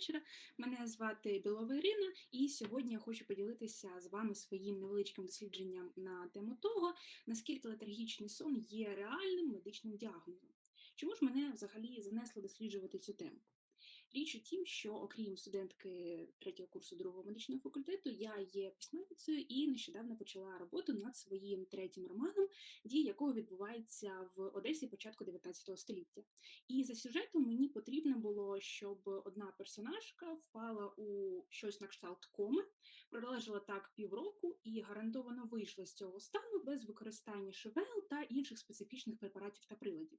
вечора. Мене звати Білова Ірина, і сьогодні я хочу поділитися з вами своїм невеличким дослідженням на тему того, наскільки летаргічний сон є реальним медичним діагнозом. Чому ж мене взагалі занесло досліджувати цю тему? Річ у тім, що окрім студентки третього курсу другого медичного факультету, я є письменницею і нещодавно почала роботу над своїм третім романом, дія якого відбувається в Одесі початку 19 століття. І за сюжетом мені потрібно було, щоб одна персонажка впала у щось на кшталт коми, пролежала так півроку і гарантовано вийшла з цього стану без використання шевел та інших специфічних препаратів та приладів.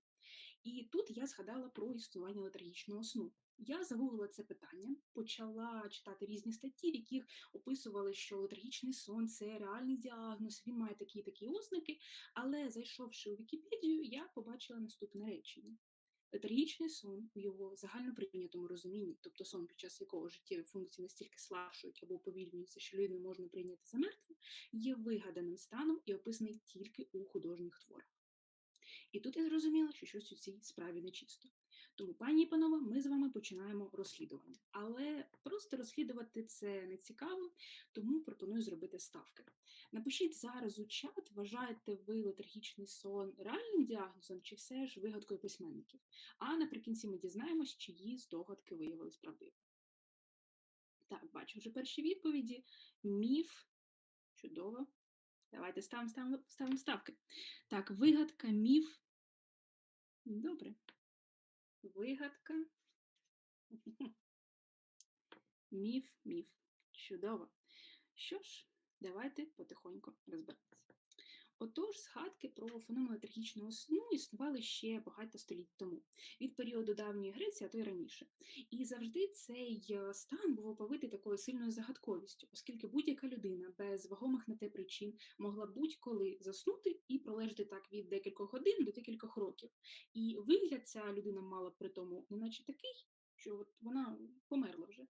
І тут я згадала про існування летаргічного сну. Я загуглила це питання, почала читати різні статті, в яких описували, що летаргічний сон це реальний діагноз, він має такі і такі ознаки. Але зайшовши у Вікіпедію, я побачила наступне речення. Летаргічний сон у його загальноприйнятому розумінні, тобто сон, під час якого життєві функції настільки слабшують або уповільнюються, що людину можна прийняти за мертву, є вигаданим станом і описаний тільки у художніх творах. І тут я зрозуміла, що щось у цій справі нечисто. Тому, пані і панове, ми з вами починаємо розслідування. Але просто розслідувати це не цікаво, тому пропоную зробити ставки. Напишіть зараз у чат, вважаєте ви летаргічний сон реальним діагнозом чи все ж вигадкою письменників. А наприкінці ми дізнаємось, чиї здогадки виявились правдивими. Так, бачу вже перші відповіді. Міф. Чудово. Давайте ставимо ставимо, ставимо ставки. Так, вигадка, міф. Добре. Вигадка. Міф, міф. Чудово. Що ж, давайте потихоньку розберемося. Отож, згадки про феномен летаргічного сну існували ще багато століть тому, від періоду давньої Греції, а то й раніше. І завжди цей е, стан був оповитий такою сильною загадковістю, оскільки будь-яка людина без вагомих на те причин могла будь-коли заснути і пролежати так від декількох годин до декількох років. І вигляд ця людина мала при тому, неначе такий, що от вона померла вже.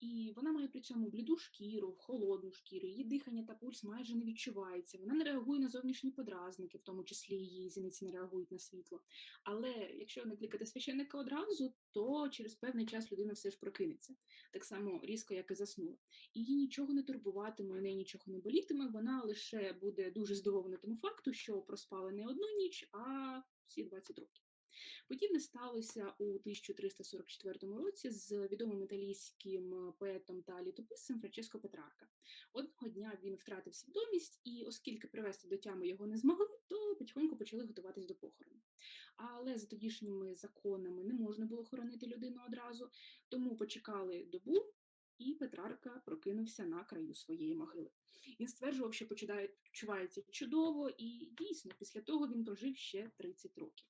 І вона має при цьому бліду шкіру, холодну шкіру, її дихання та пульс майже не відчувається. Вона не реагує на зовнішні подразники, в тому числі її зіниці не реагують на світло. Але якщо не кликати священника одразу, то через певний час людина все ж прокинеться, так само різко, як і заснула. Її нічого не турбуватиме, у неї нічого не болітиме, вона лише буде дуже здивована тому факту, що проспала не одну ніч, а всі 20 років. Подібне сталося у 1344 році з відомим італійським поетом та літописцем Франческо Петрарка. Одного дня він втратив свідомість, і, оскільки привести до тями його не змогли, то потихоньку почали готуватись до похорону. Але за тодішніми законами не можна було хоронити людину одразу, тому почекали добу. І Петрарка прокинувся на краю своєї могили. Він стверджував, що почувається чудово, і дійсно, після того він прожив ще 30 років.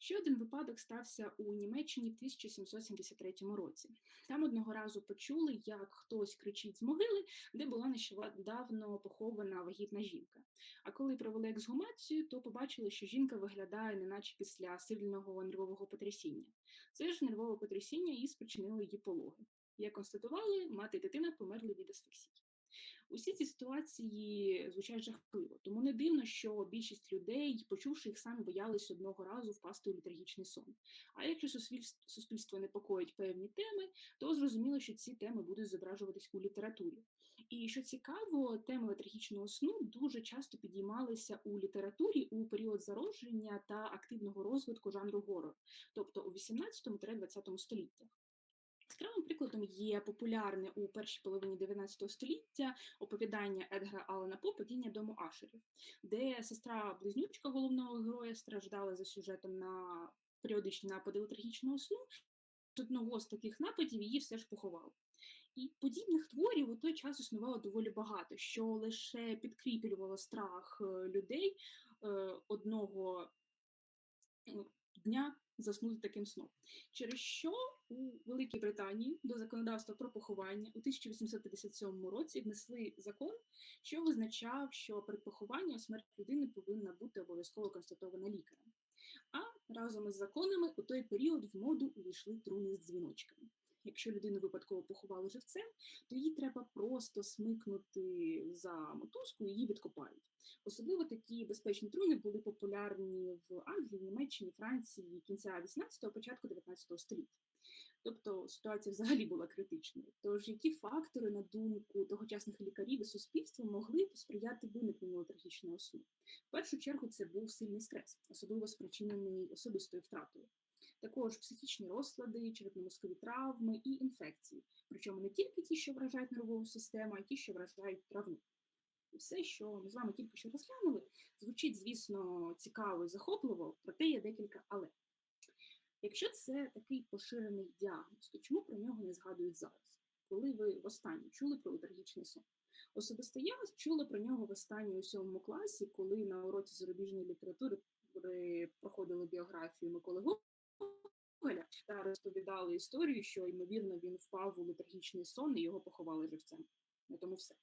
Ще один випадок стався у Німеччині в 1773 році. Там одного разу почули, як хтось кричить з могили, де була нещодавно похована вагітна жінка. А коли провели ексгумацію, то побачили, що жінка виглядає, неначе після сильного нервового потрясіння. Це ж нервове потрясіння і спричинило її пологи. Як констатували, мати і дитина померли від асфіксії. Усі ці ситуації звучать жахливо, тому не дивно, що більшість людей, почувши їх, самі боялись одного разу впасти у літургічний сон. А якщо суспільство непокоїть певні теми, то зрозуміло, що ці теми будуть зображуватись у літературі. І що цікаво, теми літургічного сну дуже часто підіймалися у літературі у період зародження та активного розвитку жанру горор, тобто у 18-20 століттях. Яскравим прикладом є популярне у першій половині 19 століття оповідання Едгара Алана По «Падіння дому Ашерів, де сестра-близнючка головного героя страждала за сюжетом на періодичні напади летаргічного сну. З одного з таких нападів її все ж поховали. І подібних творів у той час існувало доволі багато, що лише підкріплювало страх е, людей е, одного дня заснути таким сном. Через що у Великій Британії до законодавства про поховання у 1857 році внесли закон, що визначав, що перед похованням смерть людини повинна бути обов'язково констатована лікарем. А разом із законами у той період в моду увійшли труни з дзвіночками якщо людину випадково поховали живцем, то її треба просто смикнути за мотузку і її відкопають. Особливо такі безпечні труни були популярні в Англії, Німеччині, Франції кінця 18-го, початку 19 століття. Тобто ситуація взагалі була критичною. Тож які фактори, на думку тогочасних лікарів і суспільства, могли посприяти виникненню летаргічного сну? В першу чергу це був сильний стрес, особливо спричинений особистою втратою. Також психічні розлади, черепно-мозкові травми і інфекції, причому не тільки ті, що вражають нервову систему, а й ті, що вражають травму. І все, що ми з вами тільки що розглянули, звучить, звісно, цікаво і захопливо, проте є декілька але. Якщо це такий поширений діагноз, то чому про нього не згадують зараз? Коли ви востаннє чули про летаргічний сон? Особисто я чула про нього востаннє у сьомому класі, коли на уроці зарубіжної літератури проходили біографію Миколи та розповідали історію, що ймовірно він впав у летаргічний сон і його поховали живцем. На тому все.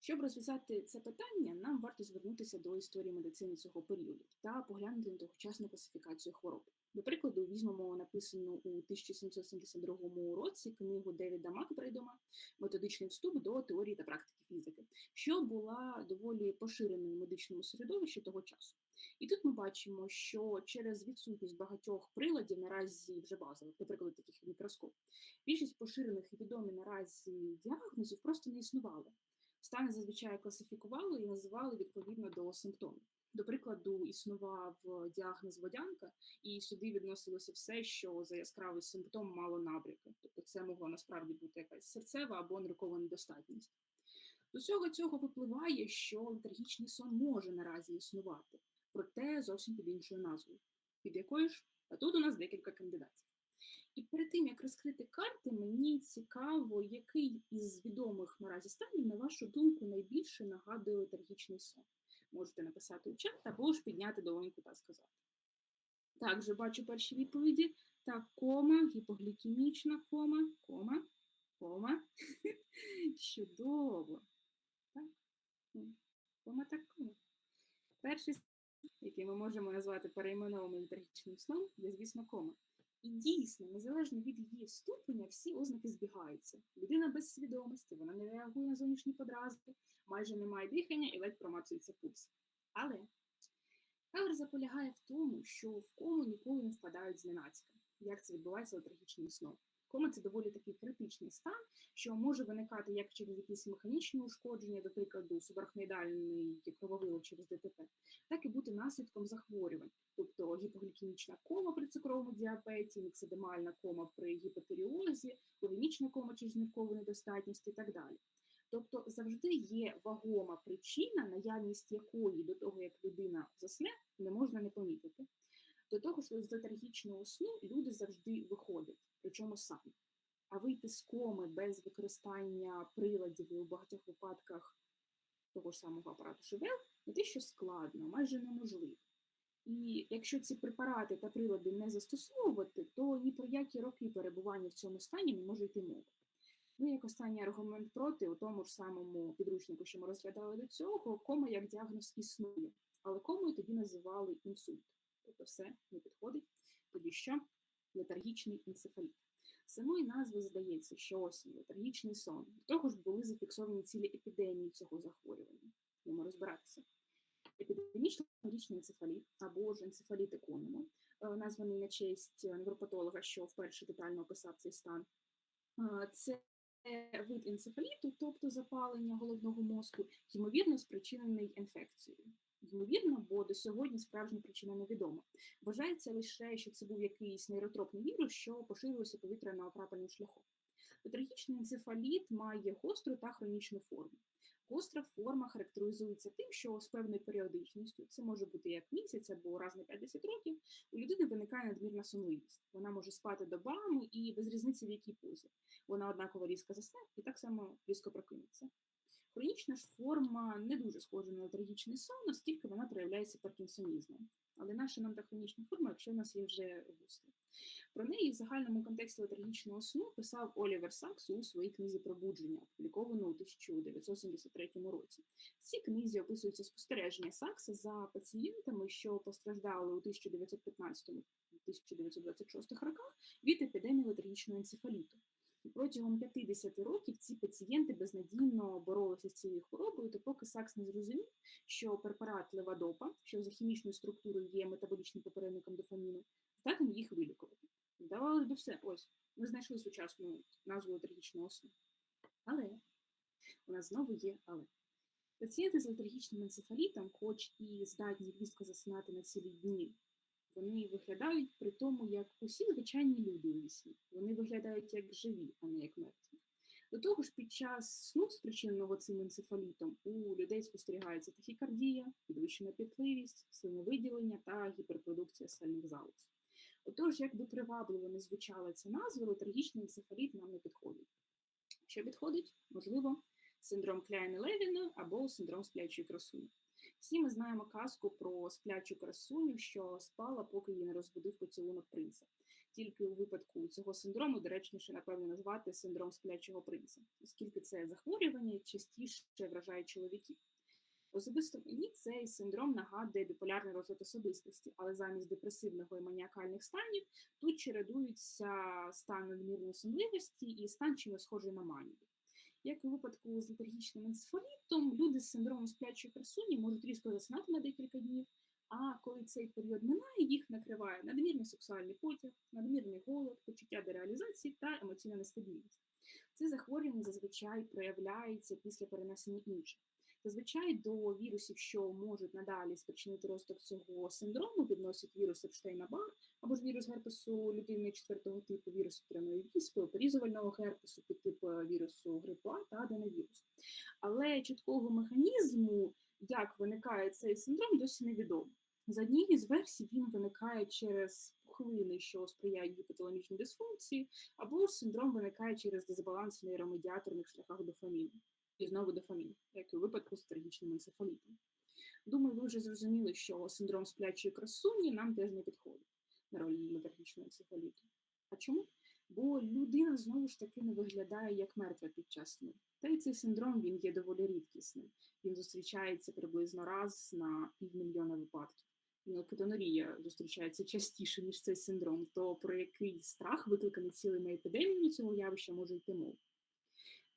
Щоб розв'язати це питання, нам варто звернутися до історії медицини цього періоду та поглянути на тогочасну класифікацію хвороб. До прикладу, візьмемо написану у 1772 році книгу Девіда Макбрейдома Методичний вступ до теорії та практики фізики, що була доволі поширеною в медичному середовищі того часу. І тут ми бачимо, що через відсутність багатьох приладів наразі вже базових, до прикладу, таких мікроскоп, більшість поширених і відомі наразі діагнозів просто не існували. Стани зазвичай класифікували і називали відповідно до симптомів. До прикладу, існував діагноз водянка, і сюди відносилося все, що за яскравий симптом мало набряки. Тобто це могло насправді бути якась серцева або ниркова недостатність. З усього цього випливає, що летаргічний сон може наразі існувати, проте зовсім під іншою назвою. Під якою ж? А тут у нас декілька кандидатів. І перед тим, як розкрити карти, мені цікаво, який із відомих наразі станів, на вашу думку, найбільше нагадує летаргічний сон. Можете написати у чат або ж підняти долоньку та сказати. Так, бачу перші відповіді. Так, кома, гіпоглікемічна кома, кома, кома. Чудово. Так, кома так кома. Перший, який ми можемо назвати перейменованим летаргічним сном, є, звісно, кома. І дійсно, незалежно від її ступеня, всі ознаки збігаються. Людина без свідомості, вона не реагує на зовнішні подразки, майже не має дихання і ледь промацується пульс. Але Хеллер заполягає в тому, що в кому ніколи не впадають зненацька, як це відбувається трагічним сном. Кома це доволі такий критичний стан, що може виникати як через якісь механічні ушкодження, до прикладу, субарахноїдальний крововилок через ДТП, так і бути наслідком захворювань, тобто гіпоглікемічна кома при цукровому діабеті, міксидемальна кома при гіпотеріозі, полемічна кома через ниркову недостатність і так далі. Тобто завжди є вагома причина, наявність якої до того, як людина засне, не можна не помітити. До того ж, з летаргічного сну люди завжди виходять, причому самі. А вийти з коми без використання приладів і у багатьох випадках того ж самого апарату ШВЛ не те, що складно, майже неможливо. І якщо ці препарати та прилади не застосовувати, то ні про які роки перебування в цьому стані не може йти мова. Ну, як останній аргумент проти, у тому ж самому підручнику, що ми розглядали до цього, кома як діагноз існує, але комою тоді називали інсульт. Тобто все не підходить. Тоді що? Летаргічний енцефаліт. Самої назви здається, що ось летаргічний сон. До того ж були зафіксовані цілі епідемії цього захворювання. Будемо розбиратися. Епідемічний летаргічний енцефаліт або ж енцефаліт економу, е, названий на честь невропатолога, що вперше детально описав цей стан. Е, це вид енцефаліту, тобто запалення головного мозку, ймовірно спричинений інфекцією. Ймовірно, бо до сьогодні справжня причина невідома. Вважається лише, що це був якийсь нейротропний вірус, що поширювався повітряно-крапельним шляхом. Патрагічний енцефаліт має гостру та хронічну форму. Гостра форма характеризується тим, що з певною періодичністю, це може бути як місяць або раз на 50 років, у людини виникає надмірна сонливість. Вона може спати добами і без різниці в якій позі. Вона однаково різко засне і так само різко прокинеться. Хронічна ж форма не дуже схожа на трагічний сон, оскільки вона проявляється паркінсонізмом. Але наша нам та хронічна форма, якщо в нас є вже густо. Про неї в загальному контексті летаргічного сну писав Олівер Сакс у своїй книзі пробудження, опубліковану у 1973 році. В цій книзі описуються спостереження Сакса за пацієнтами, що постраждали у 1915-1926 роках від епідемії летаргічного енцефаліту. І протягом 50 років ці пацієнти безнадійно боролися з цією хворобою, допоки Сакс не зрозумів, що препарат левадопа, що за хімічною структурою є метаболічним попередником дофаміну, здатен їх вилікувати. Здавалось би, все. Ось, ми знайшли сучасну назву летаргічного сну. Але у нас знову є але. Пацієнти з летаргічним енцефалітом, хоч і здатні різко засинати на цілі дні, вони виглядають при тому, як усі звичайні люди у вісні. Вони виглядають як живі, а не як мертві. До того ж, під час сну, спричиненого цим енцефалітом, у людей спостерігається тахікардія, підвищена пітливість, слиновиділення та гіперпродукція сальних залоз. Отож, як би привабливо не звучала ця назва, летаргічний енцефаліт нам не підходить. Що підходить? Можливо, синдром Кляйна Левіна або синдром сплячої красуні. Всі ми знаємо казку про сплячу красуню, що спала, поки її не розбудив поцілунок принца. Тільки у випадку цього синдрому доречніше, напевно, назвати синдром сплячого принца, оскільки це захворювання частіше вражає чоловіків. Особисто мені цей синдром нагадує біполярний розлад особистості, але замість депресивного і маніакальних станів тут чередуються стан надмірної сонливості і стан чимось схожий на манію. Як і у випадку з летаргічним енцефалітом, люди з синдромом сплячої красуні можуть різко заснати на декілька днів, а коли цей період минає, їх накриває надмірний сексуальний потяг, надмірний голод, почуття дереалізації та емоційна нестабільність. Це захворювання зазвичай проявляється після перенесення інших. Зазвичай до вірусів, що можуть надалі спричинити розвиток цього синдрому, відносять вірус епштейна бар або ж вірус герпесу людини четвертого типу, вірусу прямої віспи, порізувального герпесу, підтипу вірусу грипу А та аденовірусу. Але чіткого механізму, як виникає цей синдром, досі невідомо. За однією з версій він виникає через пухлини, що сприяють гіпоталамічній дисфункції, або синдром виникає через дисбаланс в нейромедіаторних шляхах дофаміну. І знову дофамін, як і у випадку з трагічним енцефалітом. Думаю, ви вже зрозуміли, що синдром сплячої красуні нам теж не підходить на роль летаргічного енцефаліту. А чому? Бо людина знову ж таки не виглядає як мертва під час сну. Та й цей синдром він є доволі рідкісним. Він зустрічається приблизно раз на півмільйона випадків. Кетонорія зустрічається частіше, ніж цей синдром, то про який страх, викликаний цілими епідеміями цього явища, може йти мова.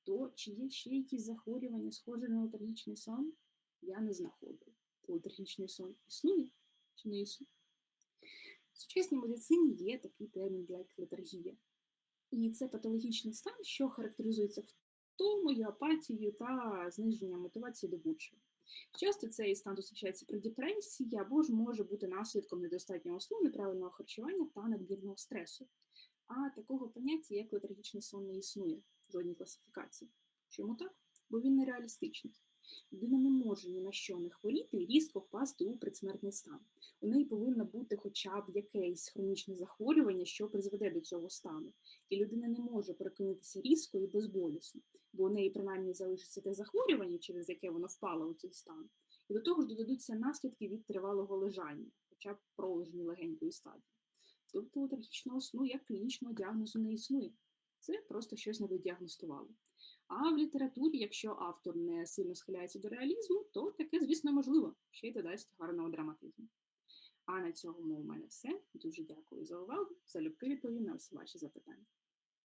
То чи є ще якісь захворювання, схожі на летаргічний сон? Я не знаходив. Летаргічний сон існує чи не існує? В сучасній медицині є такий термін як летаргія. І це патологічний стан, що характеризується втомою, апатією та зниженням мотивації до будь-чого. Часто цей стан зустрічається при депресії або ж може бути наслідком недостатнього сну, неправильного харчування та надмірного стресу. А такого поняття, як летаргічний сон, не існує в жодній класифікації. Чому так? Бо він нереалістичний. Людина не може ні на що не хворіти і різко впасти у предсмертний стан. У неї повинно бути хоча б якесь хронічне захворювання, що призведе до цього стану. І людина не може перекинутися різко і безболісно, бо у неї принаймні залишиться те захворювання, через яке вона впала у цей стан. І до того ж додадуться наслідки від тривалого лежання, хоча б пролежні легенької стадії. Летаргічного сну як клінічного діагнозу не існує. Це просто щось не діагностували. А в літературі, якщо автор не сильно схиляється до реалізму, то таке, звісно, можливо, ще й додасть гарного драматизму. А на цьому у мене все. Дуже дякую за увагу. Залюбки відповім на всі ваші запитання.